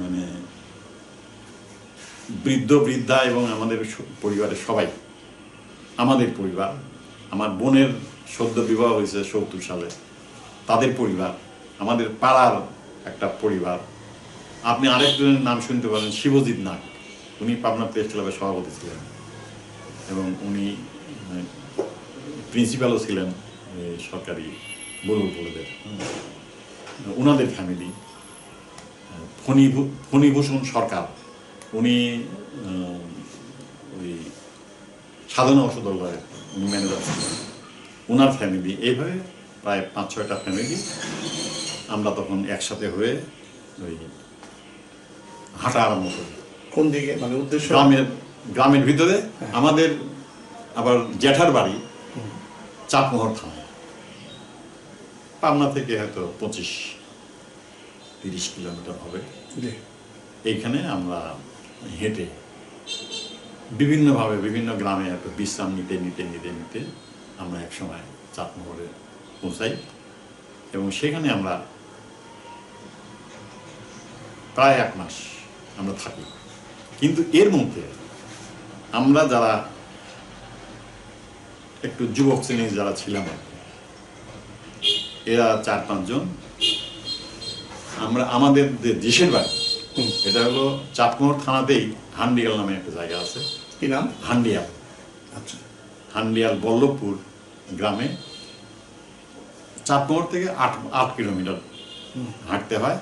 মানে বৃদ্ধ, বৃদ্ধা এবং আমাদের পরিবারের সবাই, আমাদের পরিবার, আমার বোনের সদ্য বিবাহ হয়েছে সত্তর সালে, তাদের পরিবার, আমাদের পাড়ার একটা পরিবার। আপনি আরেকজনের নাম শুনতে পারেন, শিবজিৎ নাগ। উনি পাবনা প্রেস ক্লাবের সভাপতি ছিলেন এবং উনি প্রিন্সিপালও ছিলেন সরকারি বরুল কলেজের ওনাদের ফ্যামিলি ফণীভূ- ফণীভূষণ সরকার। উনি ওই সাধনা ঔষধালয়ের উনি ম্যানেজার ছিলেন। ওনার ফ্যামিলি এইভাবে প্রায় পাঁচ ছয়টা ফ্যামিলি আমরা তখন একসাথে হয়ে ওই হাঁটা আরম্ভ করি। কোন দিকে? মানে উদ্দেশ্য? গ্রামের গ্রামের ভিতরে। আমাদের আবার জ্যাঠার বাড়ি চাপমোহর থানায়। পাবনা থেকে হয়তো পঁচিশ তিরিশ কিলোমিটার হবে। এইখানে আমরা হেঁটে বিভিন্নভাবে বিভিন্ন গ্রামে একটু বিশ্রাম নিতে নিতে নিতে নিতে আমরা এক সময় পৌঁছাই এবং সেখানে আমরা প্রায় এক মাস আমরা থাকি। কিন্তু এর মধ্যে আমরা যারা একটু যুবক শ্রেণির যারা ছিলাম, এরা চার পাঁচজন আমরা আমাদের যে দেশের বাড়ি। এটা হলো চাটমোহর থানাতেই হান্ডিয়াল নামে একটা জায়গা আছে। কি নাম? হান্ডিয়াল। আচ্ছা। হান্ডিয়াল বল্লভপুর গ্রামে। চাটমোহর থেকে আট আট কিলোমিটার হাঁটতে হয়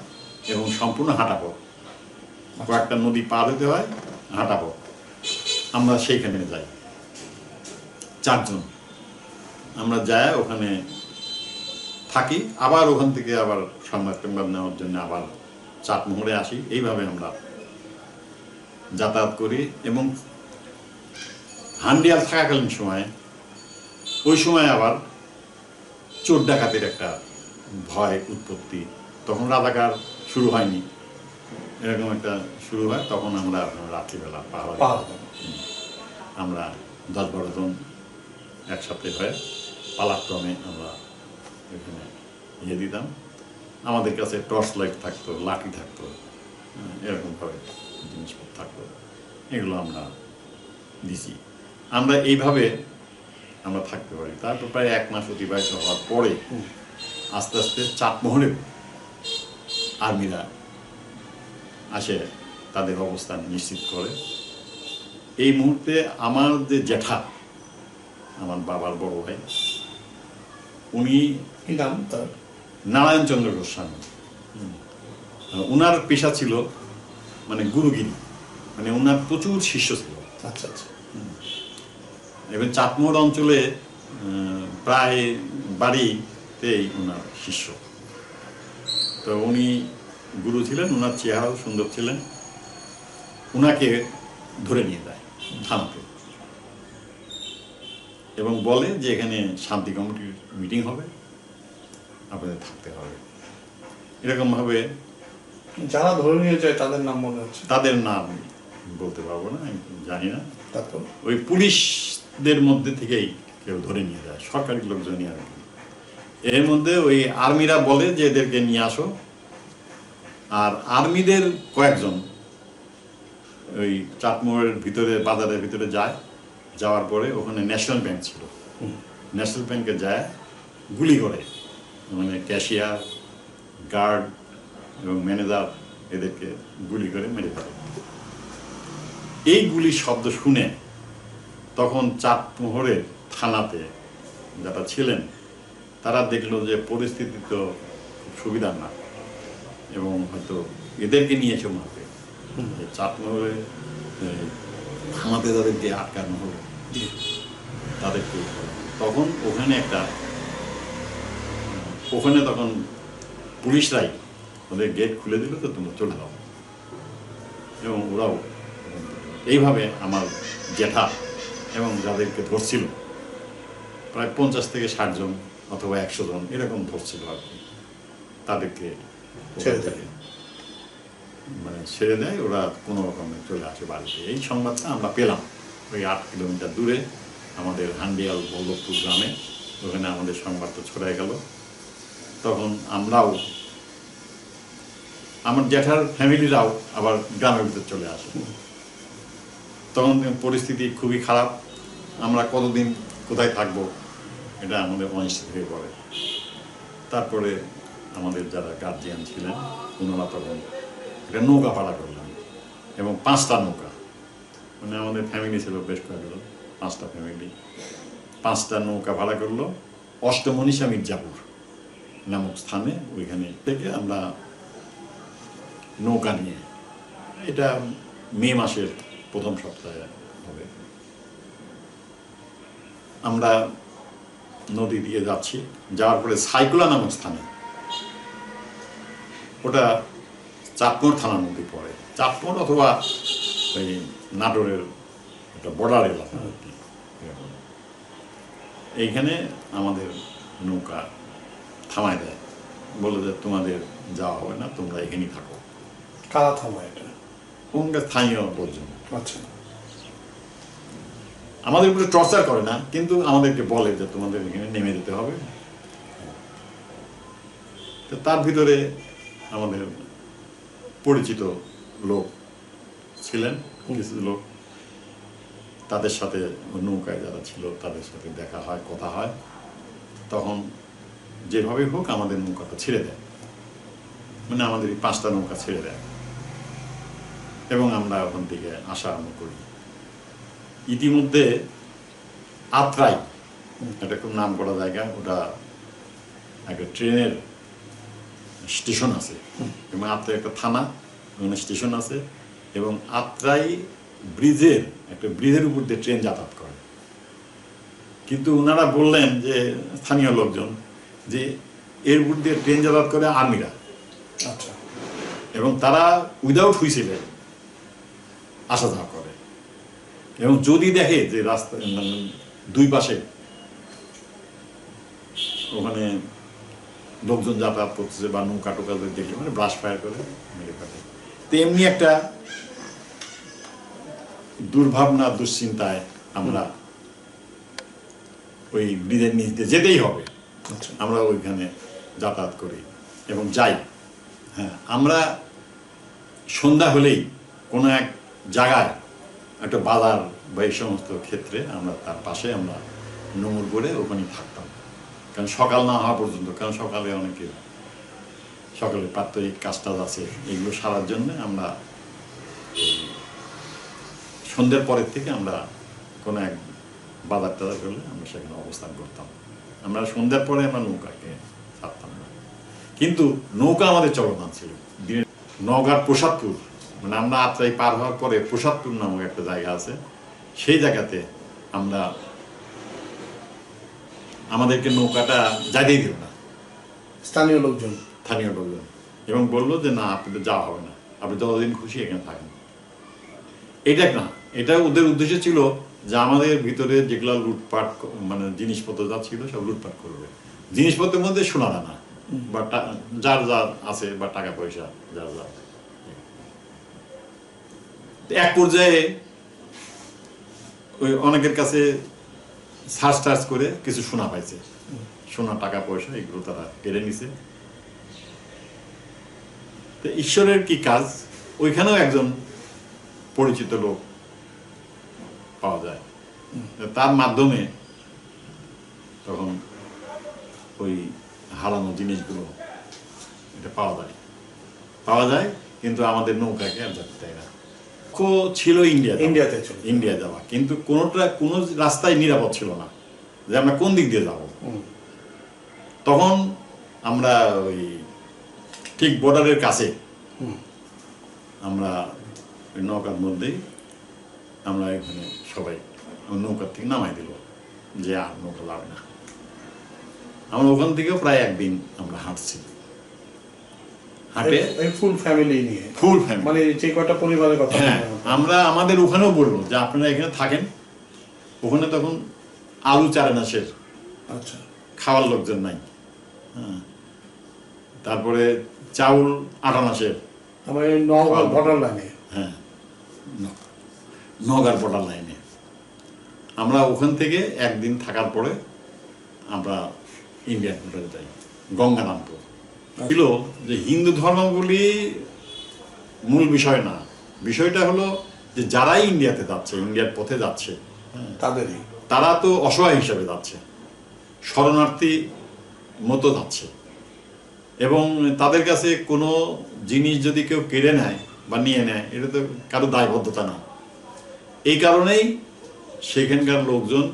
এবং সম্পূর্ণ হাঁটা পথ। কয়েকটা নদী পার হতে হয় হাঁটা পথ। আমরা সেইখানে যাই। চারজন। আমরা যাই ওখানে থাকি আবার ওখান থেকে আবার সংবাদ সংবাদ নেওয়ার জন্য আবার চাটমোহরে আসি। এইভাবে আমরা যাতায়াত করি এবং হান্ডিয়াল থাকাকালীন সময়ে ওই সময় আবার চোর ডাকাতির একটা ভয় উৎপত্তি। তখন রাজাকার শুরু হয়নি। এরকম একটা শুরু হয় তখন আমরা রাত্রিবেলা পাহাড় পাহাড় আমরা দশ বারো জন একসাথে হয়ে পালাক্রমে আমরা এখানে ইয়ে দিতাম। আমাদের কাছে টর্চ লাইট থাকতো, লাঠি থাকতো এরকমভাবে জিনিসপত্র থাকতো। এগুলো আমরা দিছি। আমরা এইভাবে আমরা থাকতে পারি। তারপর প্রায় এক মাস অতিবাহিত হওয়ার পরে আস্তে আস্তে চাটমোহরে আর্মিরা আসে, তাদের অবস্থান নিশ্চিত করে। এই মুহূর্তে আমার যে জ্যাঠা, আমার বাবার বড় ভাই উনি কি নাম তার? নারায়ণ চন্দ্র গোস্বামী। হুম। ওনার পেশা ছিল মানে গুরুগিরি। মানে ওনার প্রচুর শিষ্য ছিল। আচ্ছা আচ্ছা। এবং চাটমোহর অঞ্চলে প্রায় বাড়িতেই ওনার শিষ্য। তো উনি গুরু ছিলেন ওনার চেহারাও সুন্দর ছিলেন। ওনাকে ধরে নিয়ে যায় থানাতে এবং বলে যে এখানে শান্তি কমিটির মিটিং হবে। আপনাদের থাকতে হবে। এরকমভাবে যারা ধরে নিয়ে যায় তাদের নাম মনে হচ্ছে। তাদের নাম বলতে পারব না আমি জানি না। তারপর? ওই পুলিশদের মধ্যে থেকেই কেউ ধরে নিয়ে যায় সরকারি লোকজনই আর কি। এর মধ্যে ওই আর্মিরা বলে যে এদেরকে নিয়ে আসো। আর আর্মিদের কয়েকজন ওই চাটমোড়ের ভিতরে বাজারের ভিতরে যায়। যাওয়ার পরে ওখানে ন্যাশনাল ব্যাংক ছিল। ন্যাশনাল ব্যাংকে যায় গুলি করে। মানে ক্যাশিয়ার গার্ড এবং ম্যানেজার এদেরকে গুলি করে মেরে ফেলে। এই গুলির শব্দ শুনে তখন চাঁদমোহরের থানাতে যারা ছিলেন তারা দেখল যে পরিস্থিতি তো খুব সুবিধার না এবং হয়তো এদেরকে নিয়েছে যে চাঁদমোহরে থানাতে তাদেরকে আটকানো হলো। তাদেরকে তখন ওখানে একটা ওখানে তখন পুলিশরাই ওদের গেট খুলে দিল তো তোমরা চলে যাও। এবং ওরাও এইভাবে আমার জ্যাঠা এবং যাদেরকে ধরছিল প্রায় পঞ্চাশ থেকে ষাট জন অথবা একশো জন এরকম ধরছিল আর কি। তাদেরকে মানে ছেড়ে দেয় ওরা কোনো রকমে চলে আসে বাড়িতে। এই সংবাদটা আমরা পেলাম। ওই আট কিলোমিটার দূরে, আমাদের হান্ডিয়াল বল্লভপুর গ্রামে। ওখানে আমাদের সংবাদটা ছড়াই গেল। তখন আমরাও, আমার জ্যাঠার ফ্যামিলিরাও আবার গ্রামের ভিতরে চলে আসে। তখন পরিস্থিতি খুবই খারাপ। আমরা কতদিন কোথায় থাকব, এটা আমাদের অনিশ্চিত হয়ে পড়ে। তারপরে আমাদের যারা গার্জিয়ান ছিলেন ওনারা তখন একটা নৌকা ভাড়া করলাম এবং পাঁচটা নৌকা। মানে আমাদের ফ্যামিলি ছিল বেশ কয়েকজন, পাঁচটা ফ্যামিলি পাঁচটা নৌকা ভাড়া করল অষ্টমনীষা মির্জাপুর নামক স্থানে, ওইখানে থেকে আমরা নৌকা নিয়ে, এটা মে মাসের প্রথম সপ্তাহে হবে। আমরা নদী দিয়ে যাচ্ছি, যাওয়ার পরে সাইকুলা নামক স্থানে। ওটা চাঁদপুর থানা নদী পড়ে। চাঁদপুর অথবা ওই নাটোরের একটা বর্ডার এলাকা। আর কি এইখানে আমাদের নৌকা থামায় দেয়। বলে যে তোমাদের যাওয়া হবে না তোমরা এখানেই থাকো। কারা থামায় এটা? ওখানকার স্থানীয় লোকজন? আচ্ছা। আমাদের উপরে টর্চার করে না কিন্তু আমাদেরকে বলে যে তোমাদের এখানে নেমে যেতে হবে। তার ভিতরে আমাদের পরিচিত লোক ছিলেন কিছু লোক তাদের সাথে নৌকায় যারা ছিল, তাদের সাথে দেখা হয়, কথা হয়। তখন যেভাবে হোক আমাদের নৌকাটা ছেড়ে দেয়। মানে আমাদের এই পাঁচটা নৌকা ছেড়ে দেয়। এবং আমরা ওখান থেকে আসা আরম্ভ করি। ইতিমধ্যে আত্রাই এটা খুব নাম করা জায়গা, ওটা একটা ট্রেনের স্টেশন আছে। এবং আত্রাই একটা থানা, ওখানে স্টেশন আছে। এবং আত্রাই ব্রিজের একটা ব্রিজের উপর দিয়ে ট্রেন যাতায়াত করে। কিন্তু ওনারা বললেন যে স্থানীয় লোকজন যে এর উপর দিয়ে ট্রেন যাতায়াত করে আর্মিরা। আচ্ছা। এবং তারা উইদাউট হুইসেলে আসা যাওয়া করে। এবং যদি দেখে যে রাস্তা মানে দুই পাশে ওখানে লোকজন যাতায়াত করতেছে বা নৌকা টোকা দেখলে মানে ব্রাশ ফায়ার করে মেরে ফেলে। তো এমনি একটা দুর্ভাবনা দুশ্চিন্তায় আমরা ওই ব্রিজের নিচ দিয়ে যেতেই হবে। আচ্ছা। আমরা ওইখানে যাতায়াত করি এবং যাই। হ্যাঁ আমরা সন্ধ্যা হলেই কোনো এক জায়গায় একটা বাজার বা এই সমস্ত ক্ষেত্রে আমরা তার পাশে আমরা নোংর করে ওখানে থাকতাম। কারণ সকাল না হওয়া পর্যন্ত কারণ সকালে অনেকে সকালে প্রাত্যহিক কাজ টাজ আছে, এগুলো সারার জন্য আমরা সন্ধ্যের পরের থেকে আমরা কোনো এক বাজার টাজার করলে আমরা সেখানে অবস্থান করতাম। আমরা সন্ধ্যার পরে আমরা নৌকাকে ছাড়তাম না। কিন্তু নৌকা আমাদের চলমান ছিল। দিনে নওগাঁর প্রসাদপুর মানে আমরা আত্রাই পার হওয়ার পরে প্রসাদপুর নামক একটা জায়গা আছে, সেই জায়গাতে আমরা আমাদেরকে নৌকাটা জাগিয়ে দিল না। স্থানীয় লোকজন? স্থানীয় লোকজন। এবং বলল যে, না, আপনাদের যাওয়া হবে না। আপনি যতদিন খুশি এখানে থাকেন। এটা না এটা ওদের উদ্দেশ্য ছিল যে, আমাদের ভিতরে যেগুলো লুটপাট মানে জিনিসপত্র যা ছিল সব লুটপাট করবে। জিনিসপত্রের মধ্যে সোনা দানা, বা টা- যার আছে, বা টাকা পয়সা, যার যা তো এক পর্যায়ে ওই অনেকের কাছে সার্চ টার্চ করে কিছু সোনা পাইছে। সোনা, টাকা, পয়সা, এগুলো তারা কেড়ে নিছে। তো ঈশ্বরের কি কাজ? ওইখানেও একজন পরিচিত লোক পাওয়া যায়। তার মাধ্যমে তখন ওই হারানো জিনিসগুলো এটা পাওয়া যায়। পাওয়া যায় কিন্তু আমাদের নৌকাকে আর যেতে দেয় না। লক্ষ্য ছিল ইন্ডিয়া ইন্ডিয়াতে ইন্ডিয়া যাওয়া। কিন্তু কোনোটা কোনো রাস্তায় নিরাপদ ছিল না। যে আমরা কোন দিক দিয়ে যাব। তখন আমরা ওই ঠিক বর্ডারের কাছে। আমরা ওই নৌকার মধ্যেই আমরা এখানে সবাই নৌকার থেকে নামাই দিল যে আর নৌকা যাবে না। আমরা ওখান থেকেও প্রায় একদিন আমরা হাঁটছি। হাঁটে ফুল ফ্যামিলি নিয়ে? ফুল ফ্যামিলি মানে যে কটা পরিবারের কথা হ্যাঁ আমরা আমাদের ওখানেও বলব যে আপনারা এখানে থাকেন। ওখানে তখন আলু চারানাশের আচ্ছা। খাওয়ার লোকজন নাই। হ্যাঁ। তারপরে চাউল আটানাশের এই নওগাঁ বর্ডার লাইনে। হ্যাঁ ন- নগার বর্ডার লাইনে। আমরা ওখান থেকে একদিন থাকার পরে আমরা ইন্ডিয়ান বর্ডারে যাই গঙ্গারামপুর। ছিল যে হিন্দু ধর্মাবলী মূল বিষয় না। বিষয়টা হলো যে যারাই ইন্ডিয়াতে যাচ্ছে ইন্ডিয়ার পথে যাচ্ছে তাদেরই। তারা তো অসহায় হিসাবে যাচ্ছে শরণার্থী মতো যাচ্ছে। এবং তাদের কাছে কোনো জিনিস যদি কেউ কেড়ে নেয় বা নিয়ে নেয়, এটা তো কারও দায়বদ্ধতা না। এই কারণেই সেখানকার লোকজন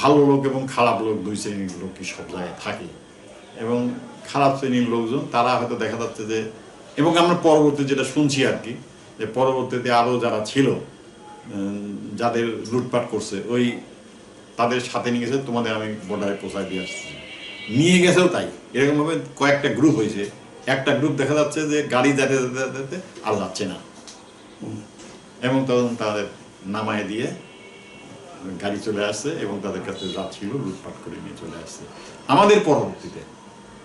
ভালো লোক এবং খারাপ লোক, দুই শ্রেণির লোকই সব জায়গায় থাকে। এবং খারাপ শ্রেণির লোকজন, তারা হয়তো দেখা যাচ্ছে যে, এবং আমরা পরবর্তী যেটা শুনছি আর কি, যে পরবর্তীতে আরও যারা ছিল যাদের লুটপাট করছে, ওই তাদের সাথে নিয়ে গেছে, তোমাদের আমি বর্ডারে পৌঁছায় দিয়ে আসছি। নিয়ে গেছেও তাই। এরকমভাবে কয়েকটা গ্রুপ হয়েছে। একটা গ্রুপ দেখা যাচ্ছে যে গাড়ি যেতে যেতে যেতে আর যাচ্ছে না। এবং তখন তাদের নামায় দিয়ে গাড়ি চলে আসছে এবং তাদের কাছে যা ছিল লুটপাট করে নিয়ে চলে আসছে। আমাদের পরবর্তীতে,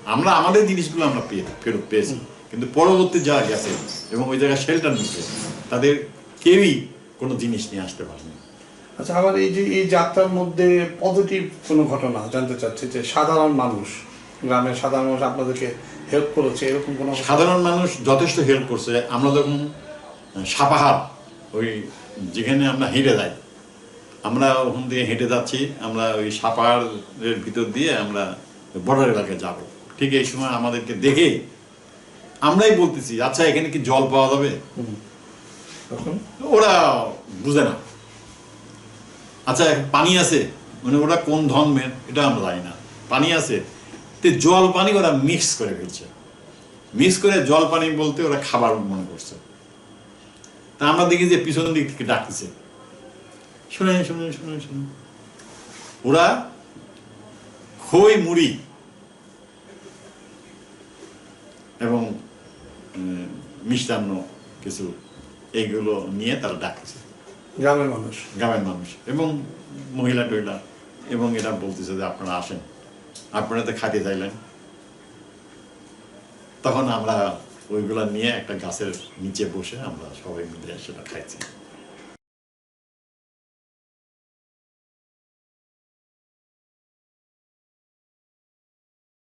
আমরা আমাদের জিনিসগুলো আমরা পেয়ে, ফেরত পেয়েছি। কিন্তু পরবর্তী যারা গেছে এবং ওই জায়গায় শেল্টার নিচ্ছে, তাদের কেউই কোনো জিনিস নিয়ে আসতে পারেনি। আচ্ছা আবার এই যে এই যাত্রার মধ্যে পজিটিভ কোনো ঘটনা জানতে চাচ্ছি যে সাধারণ মানুষ গ্রামের সাধারণ মানুষ আপনাদেরকে হেল্প করেছে এরকম কোনো সাধারণ মানুষ যথেষ্ট হেল্প করছে। আমরা যখন সাপাহার ওই যেখানে আমরা হেঁটে যাই আমরা ওখান থেকে হেঁটে যাচ্ছি আমরা ওই সাপাহারের ভিতর দিয়ে আমরা বর্ডার এলাকায় যাব। ঠিক এই সময় আমাদেরকে দেখে আমরাই বলতেছি আচ্ছা এখানে কি জল পাওয়া যাবে? ওরা বুঝে না। আচ্ছা পানি আছে। মানে ওরা কোন ধর্মের? এটা আমরা জানি না। পানি আছে। তো জল পানি ওরা মিক্স করে ফেলছে। মিক্স করে জল পানি বলতে ওরা খাবার মনে করছে। তা আমরা দেখি যে পিছনের দিক থেকে ডাকছে শুনে শুনে শুনে শুনে ওরা খই, মুড়ি এবং মিষ্টান্ন কিছু এইগুলো নিয়ে তারা ডাকতেছে। গ্রামের মানুষ। গ্রামের মানুষ। এবং মহিলা টহিলা। এবং এটা বলতেছে যে আপনারা আসেন। আপনারা তো খাইতে চাইলেন। তখন আমরা ওইগুলা নিয়ে একটা গাছের নিচে বসে আমরা সবাই মিলে সেটা খাইছি।